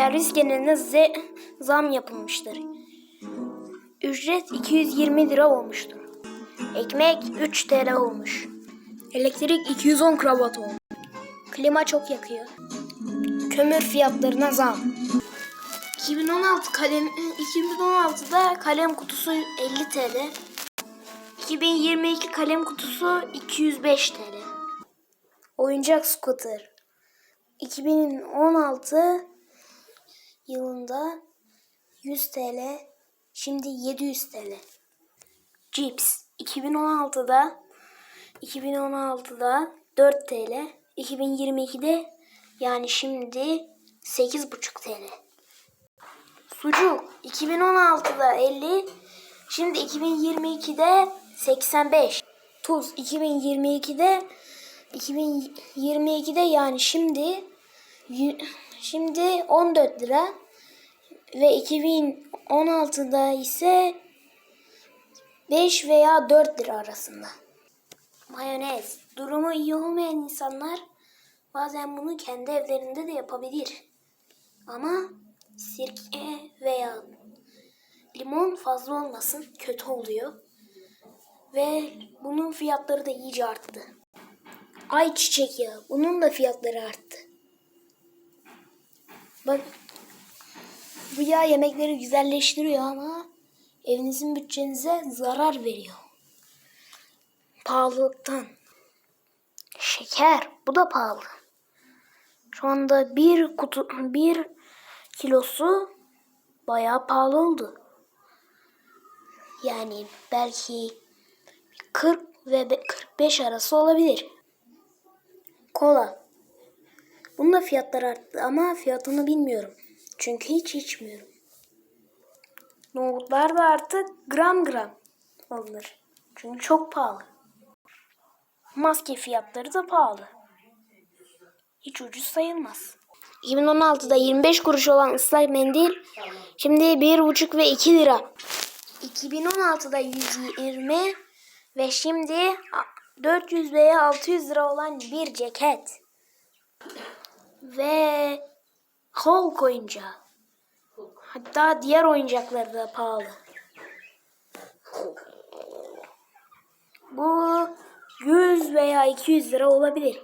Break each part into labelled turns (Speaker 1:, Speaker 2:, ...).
Speaker 1: Servis geneline ze- zam yapılmıştır. Ücret 220 lira olmuştur. Ekmek 3 TL olmuş. Elektrik 210 kravat olmuş. Klima çok yakıyor. Kömür fiyatlarına zam. 2016 kalem 2016'da kalem kutusu 50 TL. 2022 kalem kutusu 205 TL. Oyuncak scooter. 2016 yılında 100 TL, şimdi 700 TL. Cips 2016'da 2016'da 4 TL, 2022'de yani şimdi 8,5 TL. Sucuk 2016'da 50, şimdi 2022'de 85. Tuz 2022'de 2022'de yani şimdi şimdi 14 lira ve 2016'da ise 5 veya 4 lira arasında. Mayonez. Durumu iyi olmayan insanlar bazen bunu kendi evlerinde de yapabilir. Ama sirke veya limon fazla olmasın kötü oluyor. Ve bunun fiyatları da iyice arttı. Ayçiçek yağı. Bunun da fiyatları arttı. Bak bu yağ yemekleri güzelleştiriyor ama evinizin bütçenize zarar veriyor. Pahalılıktan. Şeker. Bu da pahalı. Şu anda bir kutu bir kilosu bayağı pahalı oldu. Yani belki 40 ve be- 45 arası olabilir. Kola. Bunun da fiyatları arttı ama fiyatını bilmiyorum. Çünkü hiç içmiyorum. Nohutlar da artık gram gram alınır. Çünkü çok pahalı. Maske fiyatları da pahalı. Hiç ucuz sayılmaz. 2016'da 25 kuruş olan ıslak mendil şimdi 1,5 ve 2 lira. 2016'da 120 ve şimdi 400 veya 600 lira olan bir ceket. Ve Hulk oyuncağı. Hatta diğer oyuncaklar da pahalı. Bu 100 veya 200 lira olabilir.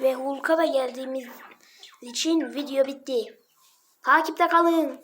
Speaker 1: Ve Hulk'a da geldiğimiz için video bitti. Takipte kalın.